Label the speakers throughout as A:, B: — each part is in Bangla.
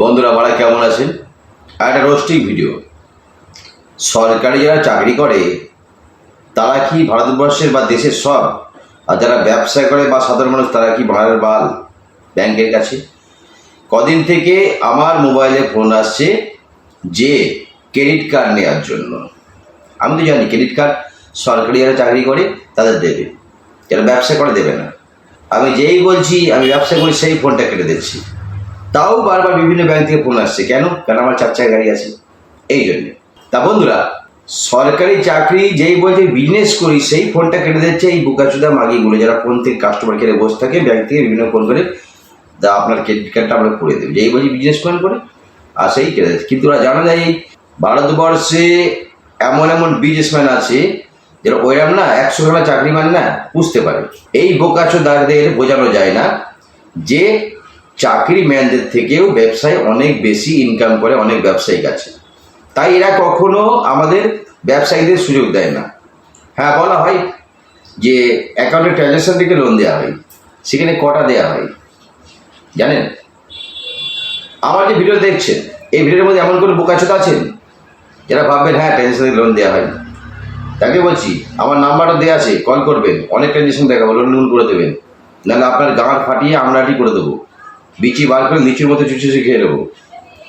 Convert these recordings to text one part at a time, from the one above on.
A: বন্ধুরা, আপনারা কেমন আছেন? আর একটা রোস্টিং ভিডিও সরকারি যারা চাকরি করে, তারা কি ভারতবর্ষের বা দেশের সব, আর যারা ব্যবসা করে বা সাধারণ মানুষ, তারা কি ভাড়ার বাল ব্যাংকের কাছে? কদিন থেকে আমার মোবাইলে ফোন আসছে যে ক্রেডিট কার্ড নেওয়ার জন্য। আমি তো জানি ক্রেডিট কার্ড সরকারি যারা চাকরি করে, তাদের দেবে। যারা ব্যবসা করে, দেবে না। আমি যেই বলছি, আমি ব্যবসা করি, সেই ফোনটা কেটে দিচ্ছি। তাও বারবার বিভিন্ন ব্যাংক থেকে ফোন আসছে। কেন? কারণ আমার চার চাকা গাড়ি আছে। এই জন্যে। তা বন্ধুরা, সরকারি চাকরি যেই বলছে বিজনেস করি, সেই ফোনটা কেটে দিচ্ছে এই বুকাচুদা মাগিগুলো। যারা ফোন থেকে কাস্টমার কেড়ে বসে থাকে ব্যাংক থেকে বিভিন্ন ফোন করে, তা আপনার ক্রেডিট কার্ডটা আমরা করে দেবো। যেই বলছি বিজনেস করেন করে, আর সেই কেটে দিচ্ছে। কিন্তু ওরা জানা যায় ভারতবর্ষে এমন এমন বিজনেসম্যান আছে, যারা ওইরকম না, একশো খানা চাকরি মান না, বুঝতে পারে। এই বোকাচোদাদের বোঝানো যায় না যে চাকরি ম্যানদের থেকেও ব্যবসায় অনেক বেশি ইনকাম করে, অনেক ব্যবসায়িক আছে। তাই এরা কখনো আমাদের ব্যবসায়ীদের সুযোগ দেয় না। হ্যাঁ বলা হয় যে অ্যাকাউন্টে ট্রানজ্যাকশন থেকে লোন দেওয়া হয়, সেখানে কটা দেওয়া হয়। জানেন? আমার যে ভিডিও দেখছেন, এই ভিডিওর মধ্যে এমন কোনো বোকাচোদা আছেন? যারা ভাববেন হ্যাঁ ট্রানজ্যাকশন থেকে লোন দেওয়া হয়। তাকে বলছি, আমার নাম্বারটা দেওয়া আছে কল করবেন, অনেক ট্রানজ্যাকশন দেখাবো লোন নুন করে দেবেন। নাহলে আপনার গাঁট ফাটিয়ে আমরাটি করে দেবো। বিচি বার করে লিচুর মতো চুচে চুচে খেয়ে নেব।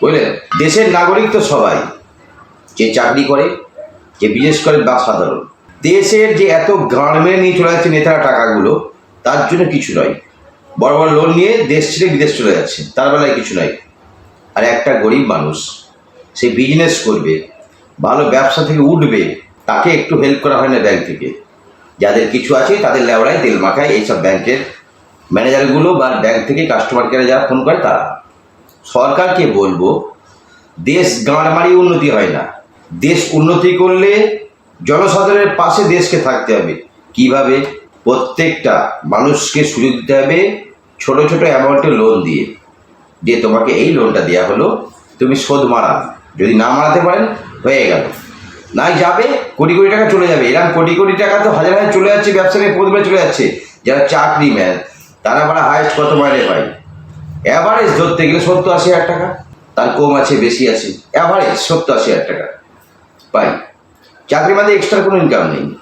A: বুঝলেন দেশের নাগরিক তো সবাই। যে চাকরি করে, যে বিজনেস করে, বা সাধারণ। দেশের যে এত গাঁড় মেরে নিয়ে চলে যাচ্ছে নেতারা টাকাগুলো, তার জন্য কিছু নয়। বড় বড় লোন নিয়ে দেশ ছেড়ে বিদেশ চলে যাচ্ছে, তার বেলায় কিছু নয়। আর একটা গরিব মানুষ, সে বিজনেস করবে, ভালো ব্যবসা থেকে উঠবে, তাকে একটু হেল্প করা হয় না ব্যাংক থেকে। যাদের কিছু আছে, তাদের লেওড়ায়, তেল মাখায়, এইসব ব্যাংকের ম্যানেজারগুলো বা ব্যাংক থেকে কাস্টমার কেয়ারে যারা ফোন করে তারা। সরকারকে বলব, দেশ গাঁড় মারিয়ে উন্নতি হয় না। দেশ উন্নতি করলে জনসাধারণের পাশে দেশকে থাকতে হবে। কীভাবে? প্রত্যেকটা মানুষকে সুযোগ দিতে হবে ছোট ছোট অ্যামাউন্টে লোন দিয়ে। যে তোমাকে এই লোনটা দেওয়া হলো, তুমি শোধ মারা যদি না মারাতে পারেন, হয়ে গেল। নাই যাবে, কোটি কোটি টাকা চলে যাবে। এরকম কোটি কোটি টাকা তো হাজার হাজার চলে যাচ্ছে, ব্যবসাকে পরিমাণে চলে যাচ্ছে। যারা চাকরি ম্যান তারা মানে হায়েস্ট কত মাইনে পায় অ্যাভারেজ ধরতে গেলে সত্তর আশি হাজার টাকা। তার কম আছে, বেশি আছে। অ্যাভারেজ সত্তর আশি হাজার টাকা। পাই চাকরি মধ্যে এক্সট্রা কোনো ইনকাম নেই।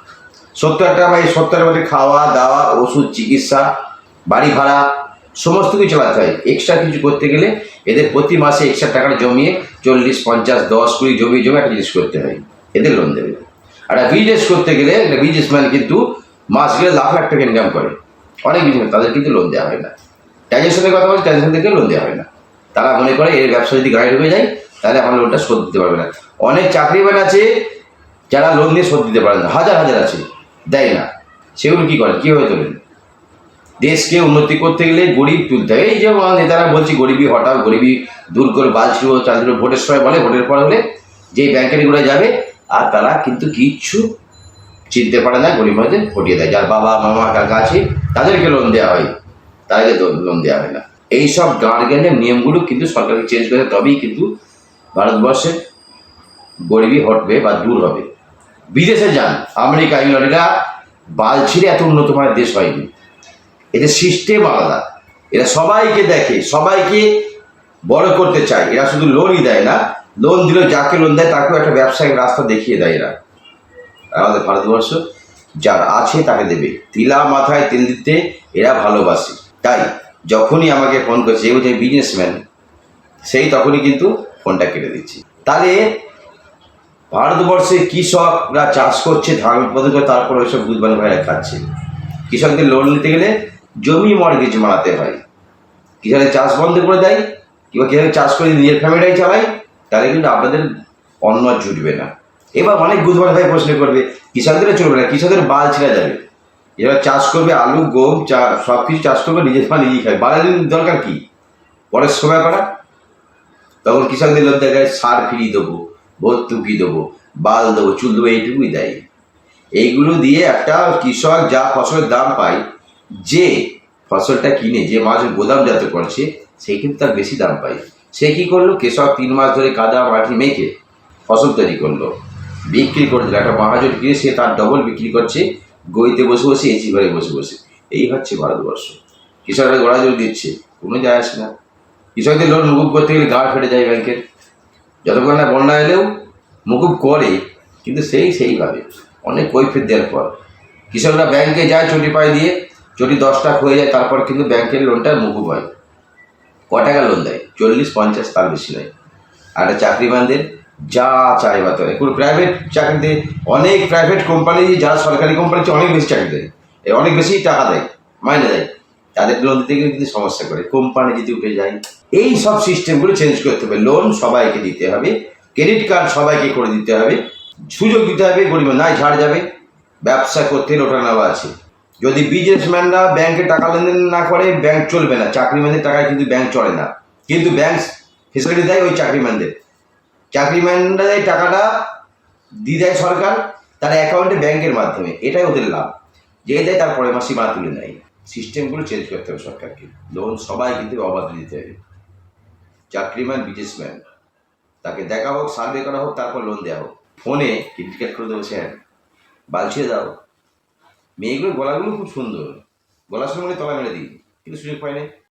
A: সত্তর হাজার টাকা পাই সত্তরের মধ্যে খাওয়া, দাওয়া, ওষুধ, চিকিৎসা, বাড়ি ভাড়া, সমস্ত কিছু চালাতে হয় এক্সট্রা কিছু করতে গেলে এদের প্রতি মাসে এক্সট্রা টাকা জমিয়ে চল্লিশ, পঞ্চাশ, দশ, কুড়ি জমি জমে একটা জিনিস করতে হয়। এদের লোন দেবে। আর বিজনেস করতে গেলে একটা বিজনেসম্যান কিন্তু মাস গেলে লাখ লাখ টাকা ইনকাম করে। অনেক বিজনেস তাদের কিন্তু লোন দেওয়া হয় না। ট্রানজ্যাকশনের কথা বলছি ট্রানজ্যাকশন থেকে লোন দেওয়া হয় না। তারা মনে করে এর ব্যবসা যদি গাইড হয়ে যায়, তাহলে আমার লোনটা শোধ দিতে পারবে না। অনেক চাকরিম্যান আছে যারা লোন দিয়ে শোধ দিতে পারে না। হাজার হাজার আছে, দেয় না। সেগুলো কী করেন কীভাবে তোলেন? দেশকে উন্নতি করতে গেলে গরিব তুলতে হবে এই যে নেতারা বলছি, গরিবি হঠাৎ, গরিবি দূর করে বাজছিল চাঁদগুলো ভোটের সময় বলে, ভোটের পর হলে যেই ব্যাংকেরগুলো যাবে, আর তারা কিন্তু কিচ্ছু চিনতে পারে না, গরিব মানুষদের ফটিয়ে দেয়। যার বাবা, মামা, কাকা আছে, তাদেরকে লোন দেওয়া হয়। তাদেরকে লোন দেওয়া হয় না। এইসব গার্গেনের নিয়মগুলো কিন্তু সরকারকে চেঞ্জ করে তবেই কিন্তু ভারতবর্ষে গরিবি হটবে বা দূর হবে। বিদেশে যান, আমেরিকা, ইংল্যান্ডেরা বাল ছিঁড়ে এত উন্নত মানের দেশ হয়নি। এদের সিস্টেম আলাদা। এরা সবাইকে দেখে, সবাইকে বড় করতে চায়। এরা শুধু লোনই দেয় না। লোন দিলে যাকে লোন দেয়, তাকেও একটা ব্যবসায়িক রাস্তা দেখিয়ে দেয় এরা। আমাদের ভারতবর্ষ, যার আছে তাকে দেবে। তিলা মাথায় তেল দিতে এরা ভালোবাসে। তাই যখনই আমাকে ফোন করছে, এই বিজনেসম্যান সেই তখনই কিন্তু ফোনটা কেটে দিচ্ছি। তাহলে ভারতবর্ষে কৃষকরা চাষ করছে, ধান উৎপাদন করে, তারপর ওইসব বুধবান ভাইরা খাচ্ছে। কৃষকদের লোন নিতে গেলে জমি মর্গেজ মারাতে হয়। কৃষকের চাষ বন্ধ করে দেয়, কিংবা কৃষক চাষ করে নিজের ফ্যামিলিটাই চালায়, তাহলে কিন্তু আপনাদের অন্ন জুটবে না। এবার অনেক বুধবার ভাই প্রশ্ন করবে কৃষকদের চলবে না কৃষকদের বাল ছিঁড়া যাবে। এবার চাষ করবে আলু, গম, চা, সব কিছু চাষ করবে, নিজের ফা নিজেই খাবে। বালের দরকার কি? পরের সময় করা। তখন কৃষকদের লোক দেখায়, সার ফিরিয়ে দেবো ভর্তুকি দেবো, বাল দেবো, চুল দেবো, এইটুকুই দেয়। এইগুলো দিয়ে একটা কৃষক যা ফসলের দাম পায়, যে ফসলটা কিনে, যে মাছ গোদামজাত করছে, সে কিন্তু তার বেশি দাম পায়। সে কী করল? কৃষক তিন মাস ধরে কাদা, মাটি মেখে ফসল তৈরি করল। বিক্রি করে দিল। একটা মহাজন কিনে সে তার ডবল বিক্রি করছে। গইতে বসে বসে এসি ঘরে বসে বসে। এই হচ্ছে ভারতবর্ষ। কৃষকরা গোড়া জল দিচ্ছে। কোনো যায় আসে না। কৃষকদের লোন মুকুব করতে গেলে গাড় ফেটে যায় ব্যাংকের যতক্ষণ না বন্যা এলেও মুকুব করে, কিন্তু সেই সেইভাবে। অনেক কৈফিয়ত দেওয়ার পর। কৃষকরা ব্যাংকে যায় চটি পায়ে দিয়ে, চটি দশ টাকা হয়ে যায়, তারপর কিন্তু ব্যাংকের লোনটা মুকুব হয়। ক টাকা লোন দেয়? চল্লিশ, পঞ্চাশ, তার বেশি নয়। আর একটা চাকরিমানদের যা চাই বা তাই কোনো প্রাইভেট চাকরিতে অনেক প্রাইভেট কোম্পানি যারা সরকারি কোম্পানি অনেক বেশি চাকরি দেয়। অনেক বেশি টাকা দেয়, মাইনে দেয়। তাদের লোন দিতে গেলে কিন্তু সমস্যা করে কোম্পানি যদি উঠে যায়, এই সব সিস্টেমগুলো চেঞ্জ করতে হবে। লোন সবাইকে দিতে হবে ক্রেডিট কার্ড সবাইকে করে দিতে হবে, সুযোগ দিতে হবে, গরিব নাই ছাড় যাবে। ব্যবসা করতে ওঠা নেওয়া আছে। যদি বিজনেসম্যানরা ব্যাংকে টাকা লেনদেন না করে ব্যাংক চলবে না। চাকরিম্যানদের টাকায় কিন্তু ব্যাংক চলে না। কিন্তু ব্যাংক ফেসিলিটি দেয় ওই চাকরিম্যানদের চাকরিম্যানরা এই টাকাটা দিয়ে দেয় সরকার, তার অ্যাকাউন্টে ব্যাংকের মাধ্যমে, এটাই ওদের লাভ। যে দেয় তার পরের মাসে মা তুলে নেয়। সিস্টেমগুলো চেঞ্জ করতে হবে সরকারকে। লোন সবাই কিন্তু অবাধ দিতে হবে। চাকরিম্যান বিজনেসম্যান তাকে দেখা হোক সার্ভে করা হোক, তারপর লোন দেওয়া হোক। ফোনে ক্রিকেট করে দেবো, স্যার। বালছিয়ে দাও। মেয়েগুলোর গলাগুলো খুব সুন্দর। গলার সঙ্গে তলা মেরে দিই, কিন্তু সুযোগ পাই না